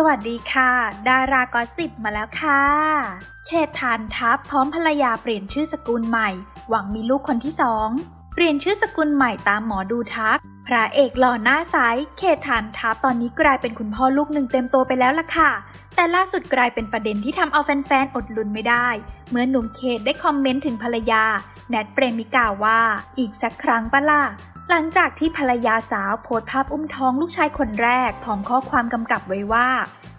สวัสดีค่ะ ดารากอสสิบมาแล้วค่ะ เขตฐานทัพพร้อมภรรยาเปลี่ยนชื่อสกุลใหม่ หวังมีลูกคนที่สองเปลี่ยนชื่อสกุลใหม่ตามหมอดูทัก พระเอกหล่อหน้าใสเขตฐานทัพตอนนี้กลายเป็นคุณพ่อลูกหนึ่งเต็มตัวไปแล้วล่ะค่ะ แต่ล่าสุดกลายเป็นประเด็นที่ทำเอาแฟนๆอดลุ้นไม่ได้ เมื่อหนุ่มเขตได้คอมเมนต์ถึงภรรยา แนทเปรมิกาว่า อีกสักครั้งปะล่ะ หลังจากที่ภรรยาสาวโพสภาพอุ้มท้องลูกชายคนแรกพร้อมข้อความกำกับไว้ว่า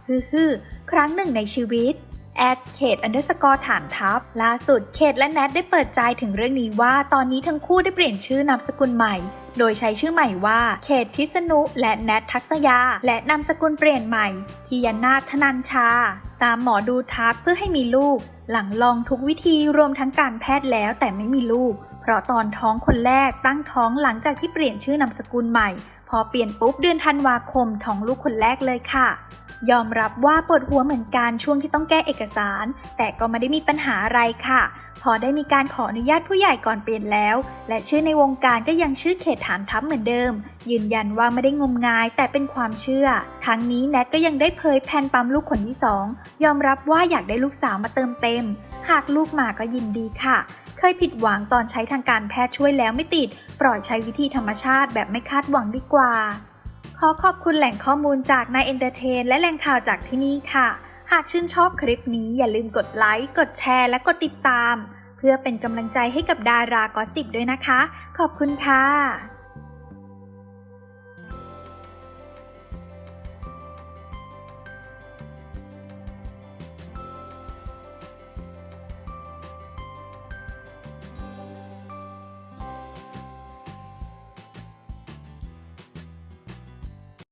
ฮือฮือครั้งหนึ่งในชีวิตแอดเขตอันเดอร์สกอร์ฐานทัพล่าสุดเขตและแนทได้เปิดใจถึงเรื่องนี้ว่าตอนนี้ทั้งคู่ได้เปลี่ยนชื่อนามสกุลใหม่ โดยใช้ชื่อใหม่ว่า เขตทิษนุและแนททักษยา และนามสกุลเปลี่ยนใหม่ทิยนาธนัญชา ตามหมอดูทักเพื่อให้มีลูก หลังลองทุกวิธีรวมทั้งการแพทย์แล้วแต่ไม่มีลูก เพราะตอนท้องคนแรกตั้งท้องหลังจากที่เปลี่ยนชื่อนามสกุลใหม่ พอเปลี่ยนปุ๊บเดือนธันวาคมท้องลูกคนแรกเลยค่ะ ยอมรับว่าปวดหัวเหมือนกันช่วงที่ต้องแก้เอกสาร แต่ก็ไม่ได้มีปัญหาอะไรค่ะ พอได้มีการขออนุญาตผู้ใหญ่ก่อนเปลี่ยนแล้ว และชื่อในวงการก็ยังชื่อเขตฐานทัพเหมือนเดิม ยืนยันว่าไม่ได้งมงายแต่เป็นความเชื่อ ทั้งนี้แนทก็ยังได้เผยแผนปั๊มลูกคนที่สองยอมรับว่าอยากได้ลูกสาวมาเติมเต็มหากลูกมาก็ยินดีค่ะ เคยผิดหวังตอนใช้ทางการแพทย์ช่วยแล้วไม่ติด ปล่อยใช้วิธีธรรมชาติแบบไม่คาดหวังดีกว่า ขอขอบคุณแหล่งข้อมูลจากนายเอนเตอร์เทนและแหล่งข่าวจากที่นี่ค่ะ หากชื่นชอบคลิปนี้อย่าลืมกดไลค์ กดแชร์ และกดติดตาม เพื่อเป็นกำลังใจให้กับดารากอสิบด้วยนะคะ ขอบคุณค่ะ